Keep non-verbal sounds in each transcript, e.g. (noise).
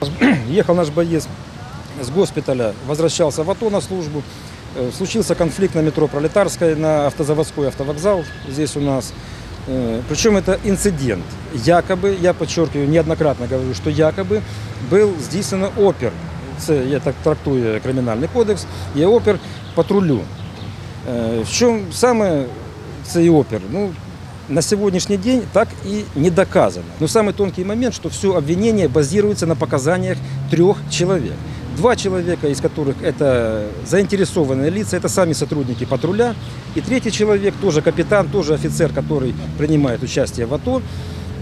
(clears throat) Ехал наш боец с госпиталя, возвращался в АТО на службу. Э, Случился конфликт на метро Пролетарской, на автозаводской автовокзал здесь у нас. Э, Причем это инцидент. Якобы, я подчеркиваю, неоднократно говорю, что якобы был здійснено опір. Це я так трактую кримінальний кодекс, є опір патрулю. Е, В чому саме цей опір? Ну, на сегодняшний день так и не доказано. Но самый тонкий момент, что все обвинение базируется на показаниях трех человек. Два человека, из которых это заинтересованные лица, это сами сотрудники патруля. И третий человек, тоже капитан, тоже офицер, который принимает участие в АТО,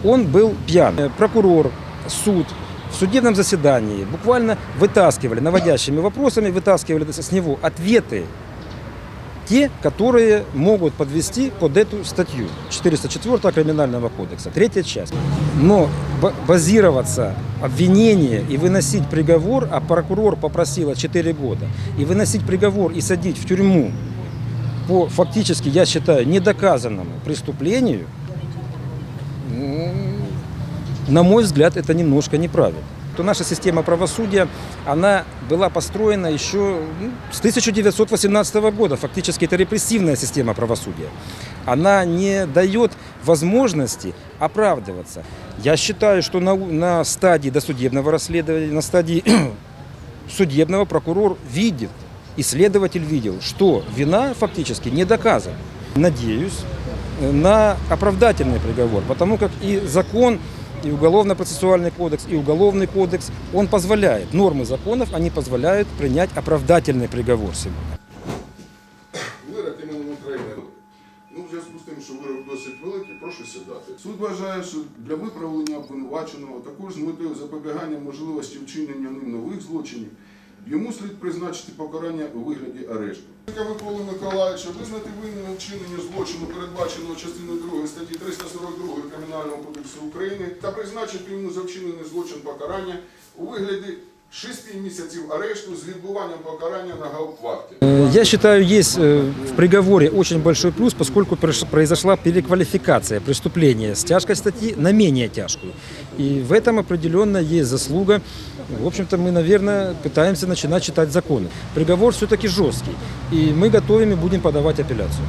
он был пьян. Э, Прокурор, суд в судебном заседании буквально вытаскивали, наводящими вопросами, вытаскивали с него ответы те, которые могут подвести под эту статью 404 Криминального кодекса, третья часть. Но ба- базироваться обвинение и выносить приговор, а прокурор попросила 4 года, и выносить приговор и садить в тюрьму по фактически, я считаю, недоказанному преступлению, на мой взгляд, это немножко неправильно. То наша система правосудия, она была построена еще ну, с 1918 года. Фактически это репрессивная система правосудия. Она не дает возможности оправдываться. Я считаю, что на, на стадии досудебного расследования, на стадии (clears throat) судебного прокурор видит, и следователь видел, что вина фактически не доказана. Надеюсь э, на оправдательный приговор, потому как и закон, и уголовно-процессуальный кодекс, и уголовный кодекс, он позволяет, нормы законов, они позволяют принять оправдательный приговор сегодня. Вирок іменем України. Ну, в зв'язку з тим, що вирок досить великий, прошу сідати. Суд вважає, що для виправлення обвинуваченого, також з метою запобігання можливості вчинення ним нових злочинів, йому слід призначити покарання у вигляді арешту. Миколи Миколаївича визнати винним у вчиненні злочину, передбаченого частиною 2 статті 342 Кримінального кодексу України, та призначити йому за вчинений злочин покарання у вигляді 6 місяців арешту з відбуванням покарання на гауптвахті. Э, Я считаю, есть э, в приговоре очень большой плюс, поскольку прош- произошла переквалификация преступления с тяжкой статьи на менее тяжкую. И в этом определенно есть заслуга. В общем-то, мы, наверное, пытаемся начинать читать законы. Приговор все-таки жесткий. И мы готовим и будем подавать апелляцию.